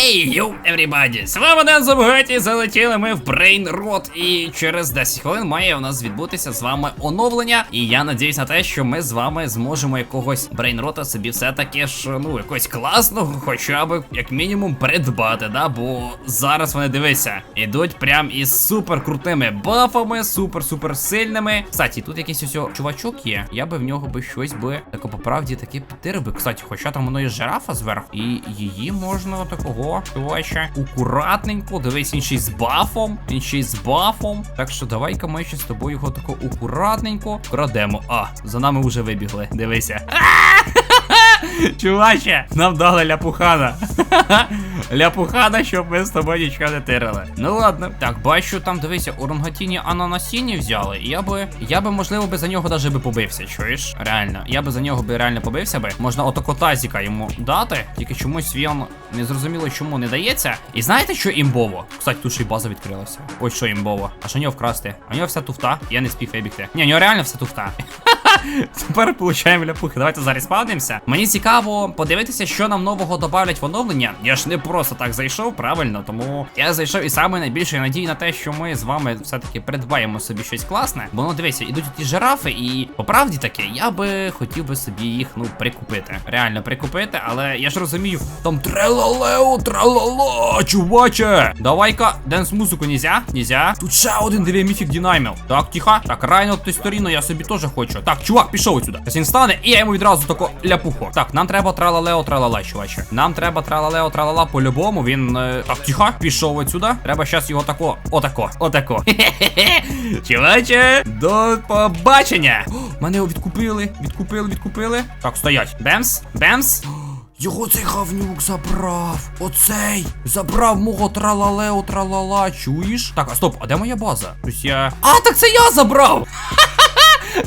Хей, йоу, everybody! З вами Ден Забгаті, залетіли ми в Brain Rot І через 10 хвилин має у нас відбутися з вами оновлення. І я надіюсь на те, що ми з вами зможемо якогось брейнрота собі все-таки ж, ну, якогось класного, хоча б як мінімум придбати, да? Бо зараз вони дивися, ідуть прям із супер крутими бафами, супер-супер сильними. Кстати, тут якийсь ось чувачок є. Я би в нього би щось би тако по правді таки підтирив би. Кстати, хоча там воно є жирафа зверху, і її можна такого, чувача, акуратненько. Дивись, він ще й з бафом, він ще й з бафом. Так що давай-ка ми ще з тобою його тако акуратненько крадемо. А, за нами вже вибігли. Дивися. Чуваче, нам дали ляпухана. ляпухана, щоб ми з тобою нічого не тирили. Ну ладно. Так, бачу, там дивися, Оронгатіні ананасіні взяли. І я би, я би, можливо, би за нього даже би побився, чуєш? Реально. Я би за нього би реально побився би. Можна отако тазіка йому дати, тільки чомусь він не зрозуміло, чому не дається. І знаєте, що імбово? Кстати, тут ще й база відкрилася. Ось що імбово. А що нього вкрасти? А нього вся туфта. Я не спів вибігти. Ні, у нього реально вся туфта. Тепер получаємо ляпухи. Давайте зараз спавнимося. Мені цікаво подивитися, що нам нового добавлять в оновлення. Я ж не просто так зайшов, правильно. Тому я зайшов і саме найбільше надії на те, що ми з вами все-таки придбаємо собі щось класне. Бо ну дивися, ідуть ті жирафи, і по правді таке, я би хотів би собі їх ну прикупити. Реально прикупити, але я ж розумію, там трелалео, тралала, чуваче. Давай-ка, денс музику нельзя? Нельзя. Тут ще один диви міфік динамів. Так, тихо. Так, Райно Тесторіно я собі теж хочу. Так, чувак, пішов отсюда. Зараз він стане, і я йому відразу тако ляпуху. Так, нам треба тралалео, тралала, чуваче. Нам треба тралалео, тралала по-любому. Він. е, Так, тихо, пішов отсюда. Треба щас його тако. Отако. Отако. Хе-хе-хе. Чуваче, до побачення. О, Мене його відкупили, відкупили, відкупили. Так, стоять. Бемс, бемс. Його цей говнюк забрав. Оцей забрав мого тралалео тралала. Чуєш? Так, а стоп, а де моя база? Щось я. А, так це я забрав!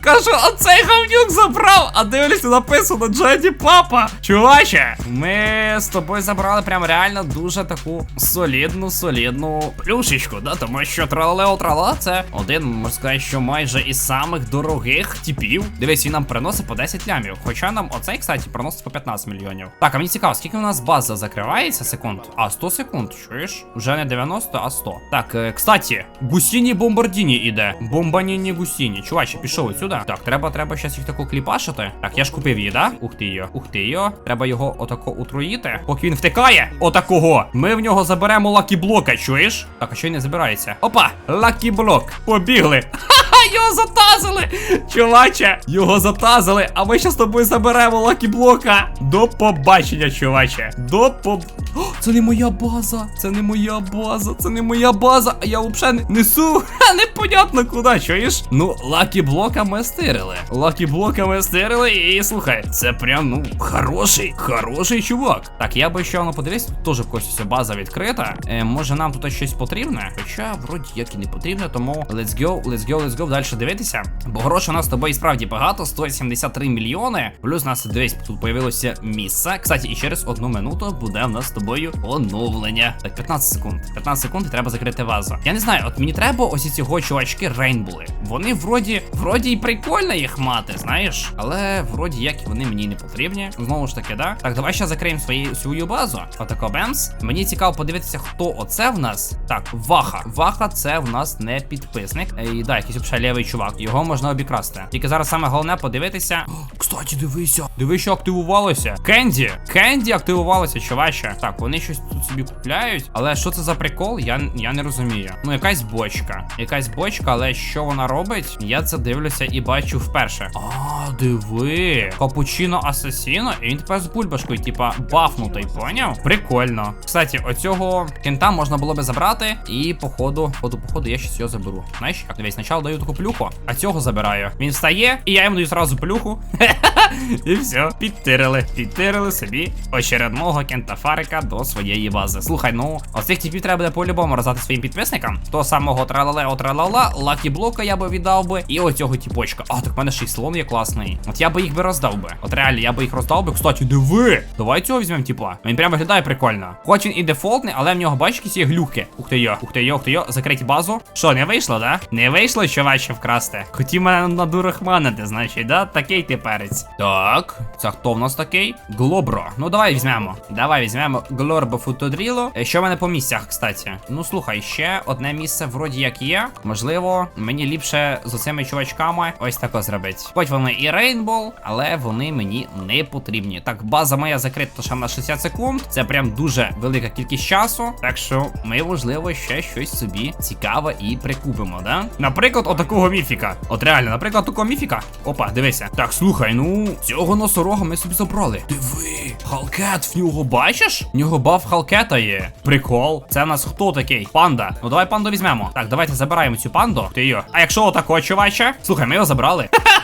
Кажу, оцей говнюк забрав, а дивлюся, написано Джеді Папа. Чуваче, ми з тобою забрали прям реально дуже таку солідну, солідну плюшечку, да? Тому що тралео трала це один, можна сказати, що майже із самих дорогих типів. Дивись, він нам приносить по 10 лямів. Хоча нам оцей, кстати, приносить по 15 мільйонів. Так, а мені цікаво, скільки у нас база закривається секунд? А, 100 секунд, чуєш? Вже не 90, а 100. Так, е, кстати, гусіні бомбардіні іде. Бомбаніні гусіні. Чуваче, пішов отсюда. Так, треба, треба щас їх таку кліпашити. Так, я ж купив її, да? Ух ти йо. Ух ти йо. Треба його отако утруїти. Поки він втикає. Отакого. Ми в нього заберемо лакі-блока, чуєш? Так, а що й не забирається? Опа! Лакі-блок. Побігли. Ха-ха, його затазили! Чуваче, його затазили, а ми ще з тобою заберемо лакі-блока. До побачення, чуваче. До поб... О, це не моя база, це не моя база, це не моя база, а я взагалі не несу. Ха, непонятно куди, чуєш? Ну, лакі-блока ми стирили. Лакі-блока ми стирили, і слухай, це прям, ну, хороший, хороший чувак. Так, я би ще ну подивись, тут теж в когось база відкрита. Е, може нам тут щось потрібне? Хоча, вроді як і не потрібно, тому let's go, let's go, let's go далі дивитися. Бо грошей у нас з тобою справді багато, 173 мільйони. Плюс у нас дивись, тут появилося місце. Кстати, і через одну минуту буде в нас з тобою оновлення. Так, 15 секунд. 15 секунд і треба закрити вазу. Я не знаю, от мені треба ось цього чувачки рейнбули. Вони вроді, вроді і прикольно їх мати, знаєш. Але вроді як вони мені не потрібні. Знову ж таки, да? Так, давай ще закриємо свою, свою базу. Отако бемс. Мені цікаво подивитися, хто оце в нас. Так, Ваха. Ваха це в нас не підписник. І да, якийсь взагалі лівий чувак. Його можна обікрасти. Тільки зараз саме головне подивитися. Кстати, дивися. Диви, що активувалося. Кенді. Кенді активувалося, чуваче. Так, вони щось тут собі купляють. Але що це за прикол? Я, я не розумію. Ну, якась бочка. Якась бочка, але що вона робить? Я це дивлюся і бачу вперше. А, диви. Капучино асасіно, і він тепер з бульбашкою, типа, бафнутий, поняв? Прикольно. Кстати, оцього кента можна було би забрати, і походу, походу, походу, я щось його заберу. Знаєш, як дивись, спочатку даю таку плюху, а цього забираю. Він встає, і я йому даю зразу плюху. І все, підтирили, підтирили собі очередного кентафарика до своєї бази. Слухай, ну оцих типів треба буде по-любому роздати своїм підписникам. То самого тралалео тралала, лакі блока я би віддав би, і оцього тіпочка. А, так в мене ще й слон є класний. От я би їх би роздав би. От реально, я би їх роздав би. Кстати, диви! Давай цього візьмемо, типа. Він прям виглядає прикольно. Хоч він і дефолтний, але в нього бачиш якісь є глюки. Ух ти йо, ух ти йо, ух ти йо. Закрить базу. Що, не вийшло, да? Не вийшло, що ваще вкрасти. Хотів мене на дурах манити, значить, да? Такий ти перець. Так, це хто в нас такий? Глобро. Ну давай візьмемо. Давай візьмемо Глорбо Футодріло. Е, Що в мене по місцях, кстати? Ну слухай, ще одне місце вроді як є. Можливо, мені ліпше з оцими чувачками ось тако зробити. Хоч вони і рейнбол, але вони мені не потрібні. Так, база моя закрита ще на 60 секунд. Це прям дуже велика кількість часу. Так що ми, можливо, ще щось собі цікаве і прикупимо, да? Наприклад, отакого міфіка. От реально, наприклад, такого міфіка. Опа, дивися. Так, слухай, ну цього носорога ми собі забрали. Диви, Халкет в нього бачиш? В нього баф Халкета є. Прикол. Це в нас хто такий? Панда. Ну давай панду візьмемо. Так, давайте забираємо цю панду. Ти йо. А якщо отако, чуваче? Слухай, ми його забрали.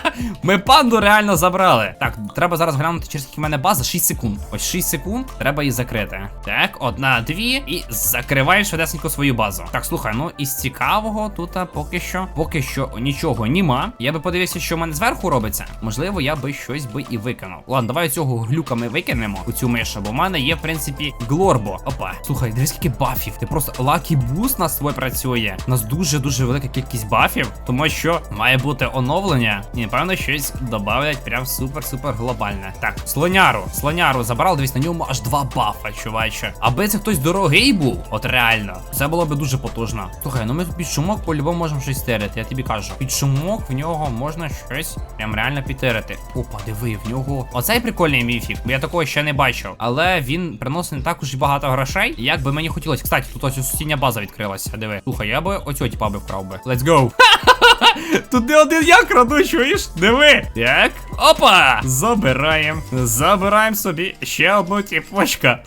Ми панду реально забрали. Так, треба зараз глянути, через скільки в мене база. 6 секунд. Ось 6 секунд. Треба її закрити. Так, одна, дві. І закриваємо швидесенько свою базу. Так, слухай, ну із цікавого тут поки що. Поки що нічого нема. Я би подивився, що в мене зверху робиться. Можливо, я би щось би і виконав. Ладно, давай цього глюка ми викинемо у цю мишу, бо в мене є, в принципі, глорбо. Опа. Слухай, дивись, скільки бафів. Ти просто лакі буст на свой працює. У нас дуже-дуже велика кількість бафів, тому що має бути оновлення. І напевно щось додавлять прям супер-супер глобальне. Так, слоняру. Слоняру забрав, дивись, на ньому аж два бафа, чуваче. Аби це хтось дорогий був, от реально, це було би дуже потужно. Слухай, ну ми під шумок по-любому можемо щось стерити, я тобі кажу. Під шумок в нього можна щось прям реально підтерити. Опа, диви, в нього. Оцей прикольний міфік, бо я такого ще не бачив. Але він приносить не так уж багато грошей, як би мені хотілося. Кстати, тут ось сусідня база відкрилася. Диви. Слухай, я би оцього типа би вкрав би. Let's go. Тут не один я краду, чуєш? Диви. Так. Опа! Забираємо. Забираємо собі ще одну тіпочка.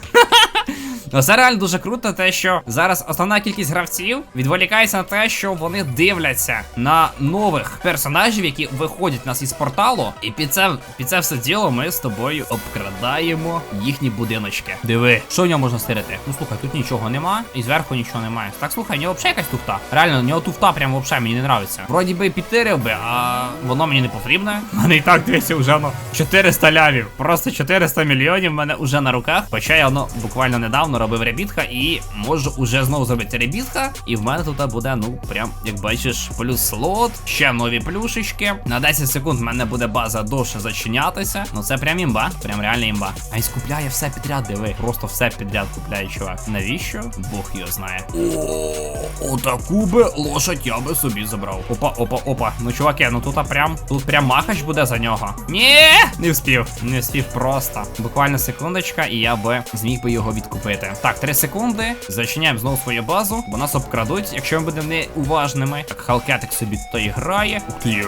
Ну, це реально дуже круто, те, що зараз основна кількість гравців відволікається на те, що вони дивляться на нових персонажів, які виходять нас із порталу. І під це під це все діло ми з тобою обкрадаємо їхні будиночки. Диви, що в нього можна стирити? Ну слухай, тут нічого нема, і зверху нічого немає. Так слухай, в нього взагалі якась туфта. Реально, у нього туфта прям взагалі мені не нравиться. Вроді би підтирив би, а воно мені не потрібне. У мене і так дивіться вже ну 400 лямів. Просто 400 мільйонів в мене вже на руках. Хоча я воно буквально недавно робив ребітка і можу уже знову зробити ребітка. І в мене тут буде, ну, прям, як бачиш, плюс слот, ще нові плюшечки. На 10 секунд в мене буде база довше зачинятися. Ну це прям імба, прям реально імба. А й скупляє все підряд, диви. Просто все підряд купляє, чувак. Навіщо? Бог його знає. О, отаку би лошадь я би собі забрав. Опа, опа, опа. Ну, чуваки, ну тут прям тут прям махач буде за нього. Ні, не вспів. Не вспів просто. Буквально секундочка, і я би зміг би його відкупити. Так, 3 секунди. Зачиняємо знову свою базу, бо нас обкрадуть, якщо ми будемо неуважними. Так, халкетик собі то і грає. Ух ти.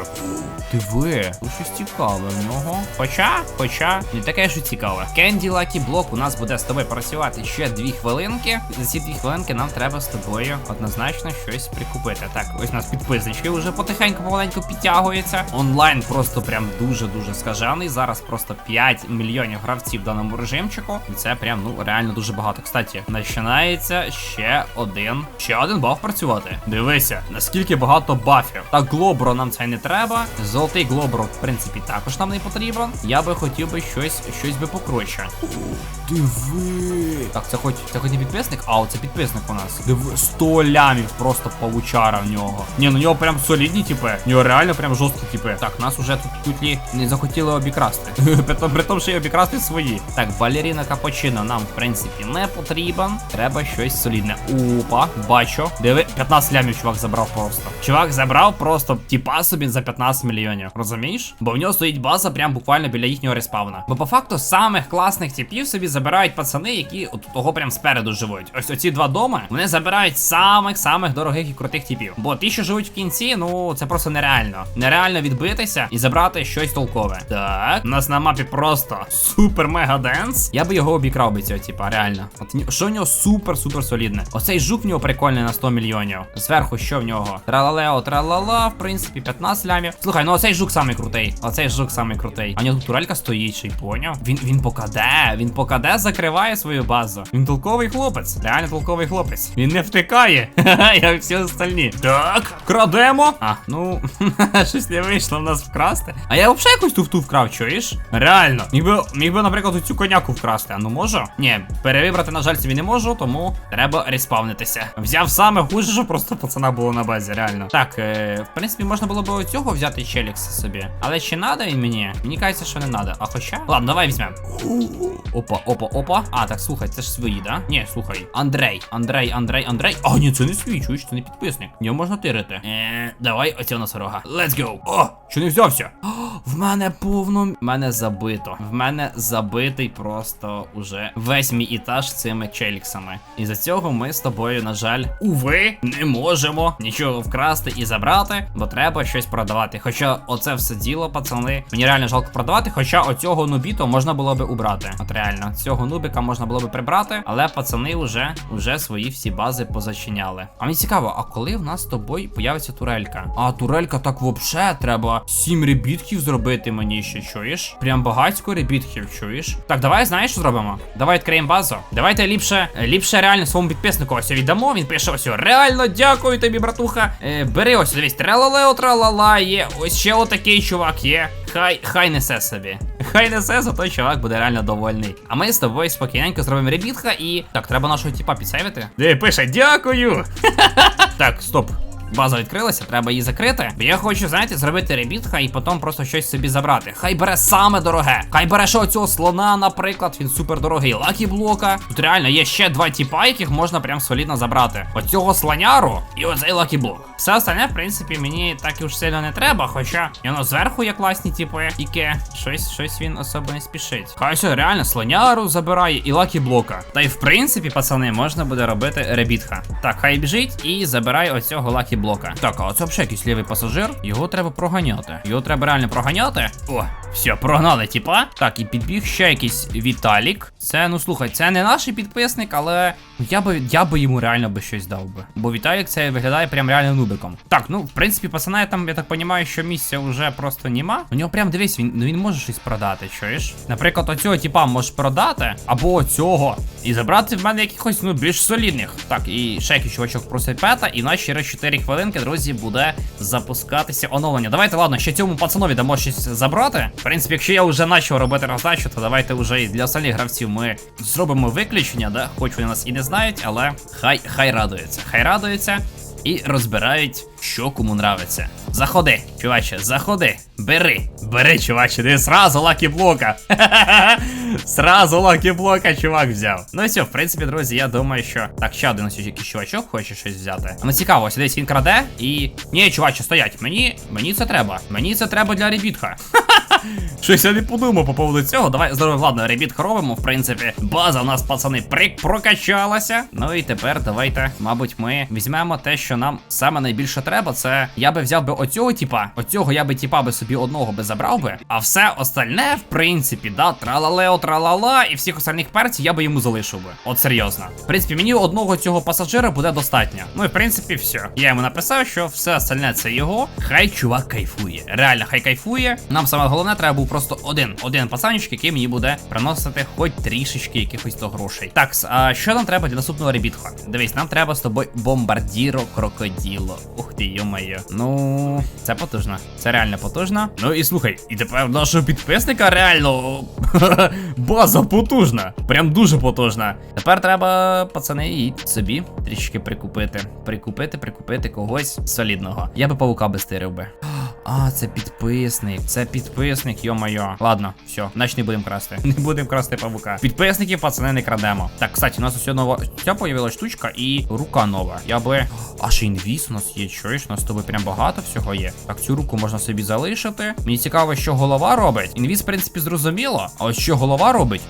Диви, тут щось цікаве в нього. Хоча, хоча, не таке ж цікаве. Кенді Лакі Блок у нас буде з тобою працювати ще 2 хвилинки. За ці 2 хвилинки нам треба з тобою однозначно щось прикупити. Так, ось у нас підписнички вже потихеньку помаленьку підтягуються. Онлайн просто прям дуже-дуже скажений. Зараз просто 5 мільйонів гравців в даному режимчику. І це прям ну реально дуже багато. Кстати, починається ще один. Ще один баф працювати. Дивися, наскільки багато бафів. Так, глобро нам це не треба. Золотий глобро, в принципі, також нам не потрібен. Я би хотів би щось, щось би покруче. Диви. Так, це хоч це хоч не підписник? А, це підписник у нас. Диви, 100 лямів просто павучара в нього. Ні, ну нього прям солідні, типи. У нього реально прям жорсткі типи. Так, нас уже тут тут лі не захотіли обікрасти. при, тому, що й обікрасти свої. Так, балеріна капучино нам, в принципі, не потрібен. Треба щось солідне. Опа, бачу. Диви, 15 лямів чувак забрав просто. Чувак забрав просто типа собі за 15 мільйонів. Розумієш? Бо в нього стоїть база прям буквально біля їхнього респавна. Бо по факту самих класних типів собі забирають пацани, які от того прям спереду живуть. Ось оці два доми вони забирають самих самих дорогих і крутих типів. Бо ті, що живуть в кінці, ну це просто нереально. Нереально відбитися і забрати щось толкове. Так, у нас на мапі просто супер мега денс. Я би його обікрав би цього, типа, реально. От що в нього супер супер солідне. Оцей жук в нього прикольний на 100 мільйонів. Зверху що в нього? Тралалео, тралала, в принципі, 15 лямів. Слухай, ну оцей жук самий крутий. Оцей жук самий крутий. А нього турелька стоїть, ще й поняв. Він він покаде, він покаде краде, закриває свою базу. Він толковий хлопець, реально толковий хлопець. Він не втикає, як всі остальні. Так, крадемо. А, ну, щось не вийшло в нас вкрасти. А я взагалі якусь туфту вкрав, чуєш? Реально. Міг би, міг би, наприклад, цю коняку вкрасти. А ну можу? Ні, перевибрати, на жаль, собі не можу, тому треба респавнитися. Взяв саме хуже, що просто пацана було на базі, реально. Так, е, в принципі, можна було б оцього взяти челікса собі. Але чи надо він мені? Мені кажеться, що не надо. А хоча? Ладно, давай візьмемо. Опа, опа, опа. опа. А, так слухай, це ж свої, да? Ні, слухай. Андрей, Андрей, Андрей, Андрей. А, ні, це не свій, чуєш, це не підписник. Нього можна тирити. Е, давай, оця носорога. Let's go. О, що не взявся? О, в мене повно. Мене забито. В мене забитий просто уже весь мій етаж цими челіксами. І за цього ми з тобою, на жаль, уви, не можемо нічого вкрасти і забрати, бо треба щось продавати. Хоча оце все діло, пацани, мені реально жалко продавати. Хоча оцього нубіто можна було би убрати. От реально, цього нубіка можна було би прибрати, але пацани вже, вже свої всі бази позачиняли. А мені цікаво, а коли в нас з тобою появиться турелька? А турелька так вообще треба сім ребітків зробити мені ще, чуєш? Прям багатько ребітків, чуєш? Так, давай знаєш, що зробимо? Давай відкриємо базу. Давайте ліпше, ліпше реально своєму підписнику ось віддамо. Він пише ось реально дякую тобі, братуха. Е, бери ось дивись, тралалео, тралала є. Ось ще отакий чувак є. Хай, хай несе собі. Хай несе, зато чувак буде реально довольний. А ми з тобою спокійненько зробимо ребітха і. Так, треба нашого типа підсейвити. Де пише, дякую. так, стоп. База відкрилася, треба її закрити. Бо я хочу, знаєте, зробити ребітха і потім просто щось собі забрати. Хай бере саме дороге. Хай бере що цього слона, наприклад, він супер дорогий. Лакі блока. Тут реально є ще два тіпа, яких можна прям солідно забрати. Оцього слоняру і оцей лакі блок. Все остальне, в принципі, мені так і уж сильно не треба. Хоча воно зверху є класні типи, тільки щось, щось він особо не спішить. Хай все реально слоняру забирає і лакі блока. Та й в принципі, пацани, можна буде робити ребітха. Так, хай біжить і забирай оцього лакі блока. Так, а це взагалі якийсь лівий пасажир. Його треба проганяти. Його треба реально проганяти. О, все, прогнали, типа. Так, і підбіг ще якийсь Віталік. Це, ну слухай, це не наш підписник, але я би я би йому реально би щось дав би. Бо Віталік це виглядає прям реально нубиком. Так, ну в принципі, пацана, я там, я так розумію, що місця вже просто нема. У нього прям дивись, він ну він може щось продати, чуєш? Наприклад, оцього типа можеш продати, або оцього. І забрати в мене якихось ну більш солідних. Так, і ще якийсь чувачок просить пета, і наші через 4 хвилинки, друзі, буде запускатися оновлення. Давайте, ладно, ще цьому пацанові дамо щось забрати. В принципі, якщо я вже почав робити роздачу, то давайте вже і для остальних гравців ми зробимо виключення, да? Хоч вони нас і не знають, але хай хай радуються. Хай радуються і розбирають, що кому нравиться. Заходи, чуваче, заходи. Бери, бери, чуваче, не сразу лакі блока. сразу лакі блока, чувак взяв. Ну і все, в принципі, друзі, я думаю, що. Так, ще один ось якийсь чувачок хоче щось взяти. А ну цікаво, ось десь він краде і. Ні, чуваче, стоять. Мені. Мені це треба. Мені це треба для ребітха. Щось я не подумав по поводу цього. Давай здорово, ладно, ребіт робимо. В принципі, база у нас, пацани, прик прокачалася. Ну і тепер давайте, мабуть, ми візьмемо те, що нам саме найбільше треба. Це я би взяв би оцього типа. Оцього я би типа би собі одного би забрав би. А все остальне, в принципі, да, тралалео, тралала, і всіх остальних перців я би йому залишив би. От серйозно. В принципі, мені одного цього пасажира буде достатньо. Ну і в принципі, все. Я йому написав, що все остальне це його. Хай чувак кайфує. Реально, хай кайфує. Нам саме головне треба був просто один один пацанчик, який мені буде приносити хоч трішечки якихось то грошей. Так, а що нам треба для наступного ребітха? Дивись, нам треба з тобою бомбардіро крокоділо. Ух ти, йо-моє. Ну, це потужно. Це реально потужно. Ну і слухай, і тепер нашого підписника реально база потужна. Прям дуже потужна. Тепер треба, пацани, і собі трішки прикупити. Прикупити, прикупити когось солідного. Я би павука би стирив би. А, це підписник. Це підписник, йо-моє. Ладно, все, значить не будемо красти. Не будемо красти павука. Підписників, пацани, не крадемо. Так, кстати, у нас ось нова. Ця появилась штучка і рука нова. Я би. А ще інвіз у нас є, чуєш? У нас з тобою прям багато всього є. Так, цю руку можна собі залишити. Мені цікаво, що голова робить. Інвіз, в принципі, зрозуміло. А ось що голова робить?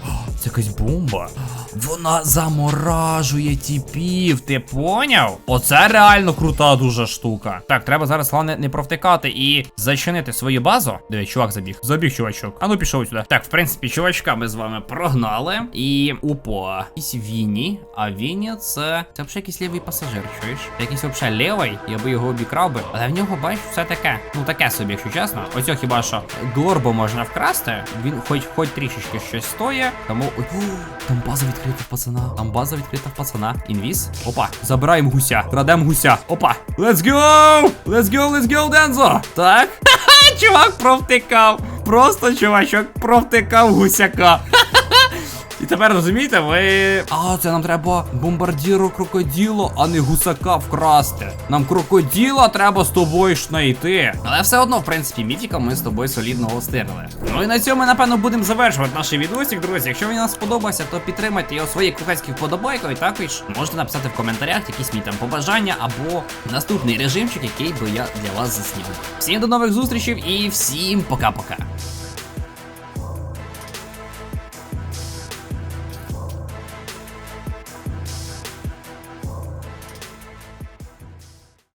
Це якась бомба. Вона заморажує тіпів, ти поняв? Оце реально крута дуже штука. Так, треба зараз головне не провтикати і зачинити свою базу. Диви, чувак забіг. Забіг, чувачок. А ну пішов сюди. Так, в принципі, чувачка ми з вами прогнали. І опа. Якийсь Вінні. А Вінні це. Це взагалі якийсь лівий пасажир, чуєш? Якийсь взагалі лівий, я би його обікрав би. Але в нього, бачиш, все таке. Ну таке собі, якщо чесно. Ось його хіба що глорбо можна вкрасти. Він хоч хоч трішечки щось стоїть. Тому. Ой, о, там база відкрита в пацана. Там база відкрита в пацана. Інвіз. Опа. Забираємо гуся. Крадемо гуся. Опа. Let's go! Let's go, let's go, Дензо! Так. Ха-ха, чувак провтикав. Просто чувачок провтикав гусяка. І тепер розумієте, ви. А, це нам треба бомбардіру крокоділо, а не гусака вкрасти. Нам крокоділа треба з тобою ж знайти. Але все одно, в принципі, міфіка ми з тобою солідно гостирили. Ну і на цьому, напевно, будемо завершувати наш відосик, друзі. Якщо він вам сподобався, то підтримайте його своєю кухарською вподобайкою. І також можете написати в коментарях якісь мій там побажання або наступний режимчик, який би я для вас заснів. Всім до нових зустрічей і всім пока-пока.